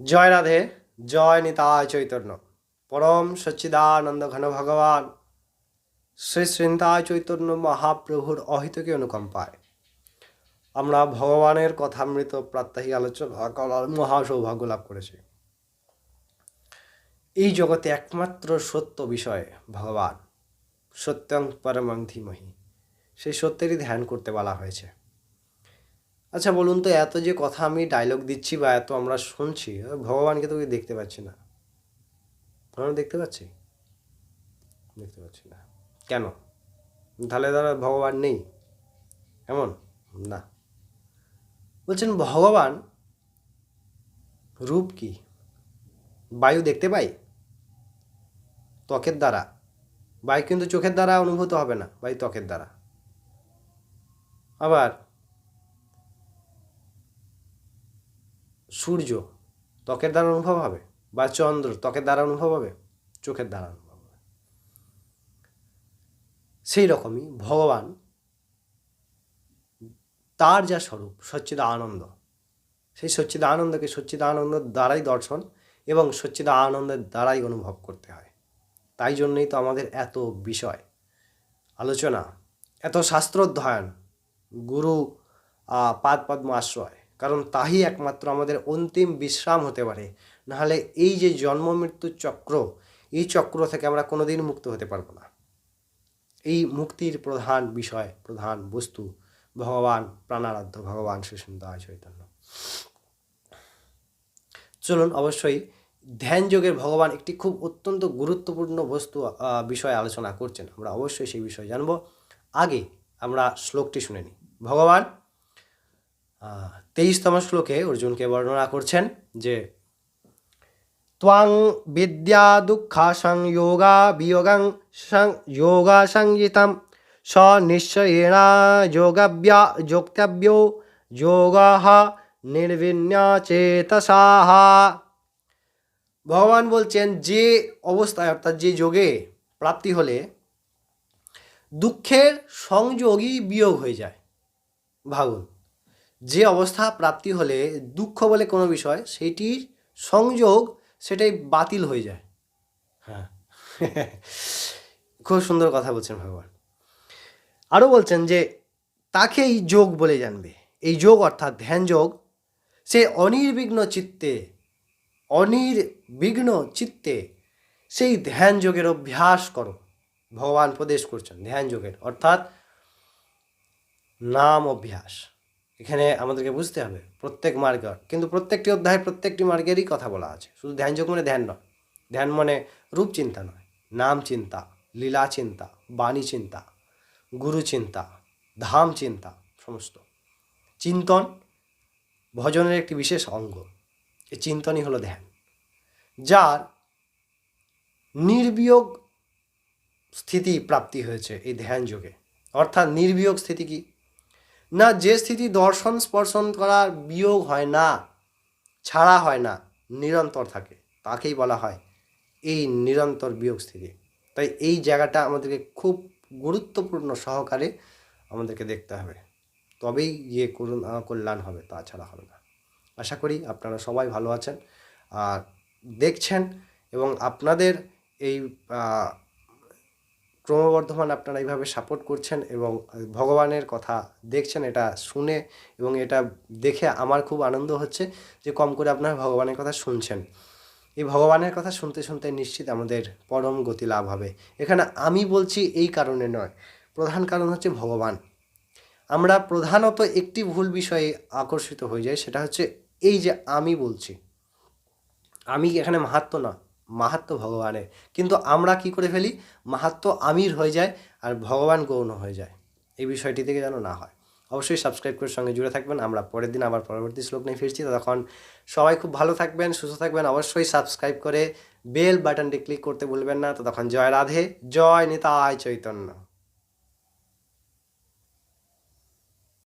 জয় রাধে, জয় নিতায় চৈতন্য। পরম সচ্চিদানন্দ ঘন ভগবান, শ্রী শ্রীন্তায় চৈতন্য মহাপ্রভুর অহিতকে অনুকম্পায়। আমরা ভগবানের কথামৃত প্রাত্যহিক আলোচনা করার মহা সৌভাগ্য লাভ করেছি। এই জগতে একমাত্র সত্য বিষয় ভগবান, সত্যং পরমং ধীমহি। সেই সত্যেরই ধ্যান করতে বলা হয়েছে। আচ্ছা বলুন তো, এত যে কথা আমি ডায়লগ দিচ্ছি বা এত আমরা শুনছি ভগবানকে তো দেখতে পাচ্ছি না। আমরা দেখতে পাচ্ছি? দেখতে পাচ্ছি না। কেন? তাহলে তারা ভগবান নেই। এমন? না। বলছেন, ভগবান রূপ কি? বায়ু দেখতে পাই? ত্বকের দ্বারা। বায়ু কিন্তু চোখের দ্বারা অনুভূত হবে না, বায়ু ত্বকের দ্বারা। আবার সূর্য, ত্বকের দ্বারা অনুভব হবে বা চন্দ্র, ত্বকের দ্বারা অনুভব হবে? চোখের দ্বারা অনুভব হবে। সেই রকমই ভগবান তার যা স্বরূপ সচ্চিদা আনন্দ সেই সচ্চিদা আনন্দকে সচ্চিদা আনন্দের দ্বারাই দর্শন এবং সচ্চিদা আনন্দের দ্বারাই অনুভব করতে হয়। তাই জন্যই তো আমাদের এত বিষয়। আলোচনা, এত শাস্ত্রোধ্যয়ন গুরু পাদ পদ্ম আশ্রয় কারণ তাহি একমাত্র আমাদের অন্তিম বিশ্রাম হতে পারে। নাহলে এই যে জন্ম মৃত্যুর চক্র, এই চক্র থেকে আমরা কোনোদিন মুক্ত হতে পারব না। এই মুক্তির প্রধান বিষয়, প্রধান বস্তু ভগবান প্রাণারাধ্য ভগবান শ্রী সুন্দর চৈতন্য। চলুন অবশ্যই ধ্যান যোগের ভগবান একটি খুব অত্যন্ত গুরুত্বপূর্ণ বস্তু বিষয়ে আলোচনা করছেন। আমরা অবশ্যই সেই বিষয়ে জানব। আগে আমরা শ্লোকটি শুনে নিই। ভগবান তেইশতম শ্লোকে অর্জুনকে বর্ণনা করছেন যে, ত্বাং বিদ্যা দুঃখা সংযোগা বিয়োগাং যোগা সংযিতম স নিশ্চয়েনা যোগাভ্যা যোক্তব্যো যোগাহ নির্বিণ্য চেতসাহা ভগবান বলছেন, যে অবস্থায় অর্থাৎ যে যোগে প্রাপ্তি হলে দুঃখের সংযোগই বিয়োগ হয়ে যায়। ভাবুন। যে অবস্থা প্রাপ্তি হলে দুঃখ বলে কোনো বিষয়, সেইটির সংযোগ সেটাই বাতিল হয়ে যায়। হ্যাঁ। খুব সুন্দর কথা বলছেন ভগবান। আরও বলছেন যে, তাকেই যোগ বলে জানবে। এই যোগ অর্থাৎ ধ্যান যোগ, সে অনির্বিঘ্ন চিত্তে অনির্বিঘ্ন চিত্তে সেই ধ্যান যোগের অভ্যাস করো। ভগবান প্রদেশ করছেন ধ্যান যোগের, অর্থাৎ নাম অভ্যাস। এখানে আমাদেরকে বুঝতে হবে, প্রত্যেক মার্গের কিন্তু প্রত্যেকটি অধ্যায়ে প্রত্যেকটি মার্গেরই কথা বলা আছে। শুধু ধ্যান যোগ মানে ধ্যান নয়। ধ্যান মানে রূপ চিন্তা নয়, নাম চিন্তা, লীলা চিন্তা, বাণী চিন্তা, গুরু চিন্তা, ধাম চিন্তা, সমস্ত। চিন্তন ভজনের একটি বিশেষ অঙ্গ। এই চিন্তনই হলো ধ্যান। যার নির্বিয়োগ স্থিতি প্রাপ্তি হয়েছে এই ধ্যান যোগে। অর্থাৎ নির্বিয়োগ স্থিতি কি? না, যে স্থিতি দর্শন স্পর্শন করার বিয়োগ হয় না, ছাড়া হয় না, নিরন্তর থাকে, তাকেই বলা হয় এই নিরন্তর বিয়োগ স্থিতি। তাই এই জায়গাটা আমাদেরকে খুব গুরুত্বপূর্ণ সহকারে আমাদেরকে দেখতে হবে। তবেই গিয়ে করুন কল্যাণ হবে তাছাড়া হবে না। আশা করি আপনারা সবাই ভালো আছেন, আর দেখছেন এবং আপনাদের এই ক্রমবর্ধমান আপনারা এইভাবে সাপোর্ট করছেন এবং ভগবানের কথা দেখছেন, এটা শুনে এবং এটা দেখে আমার খুব আনন্দ হচ্ছে যে কম করে আপনারা ভগবানের কথা শুনছেন। এই ভগবানের কথা শুনতে শুনতে নিশ্চিত আমাদের পরম গতি লাভ হবে। এখানে আমি বলছি এই কারণে নয়, প্রধান কারণ হচ্ছে ভগবান। আমরা প্রধানত একটি ভুল বিষয়ে আকর্ষিত হয়ে যাই, সেটা হচ্ছে এই যে আমি বলছি। আমি এখানে মাহাত্ম না মাহাত্ম ভগবানের। কিন্তু আমরা কি করে ফেলি? মাহাত্ম আমির হয়ে যায় আর ভগবান গৌণ হয়ে যায়। এই বিষয়টি থেকে যেন না হয়। অবশ্যই সাবস্ক্রাইব করে সঙ্গে জুড়ে থাকবেন। আমরা পরের দিন আবার পরবর্তী শ্লোক নিয়ে ফিরছি। তখন সবাই খুব ভালো থাকবেন, সুস্থ থাকবেন। অবশ্যই সাবস্ক্রাইব করে বেল বাটনটি ক্লিক করতে ভুলবেন না। তখন জয় রাধে, জয় নিতায় চৈতন্য।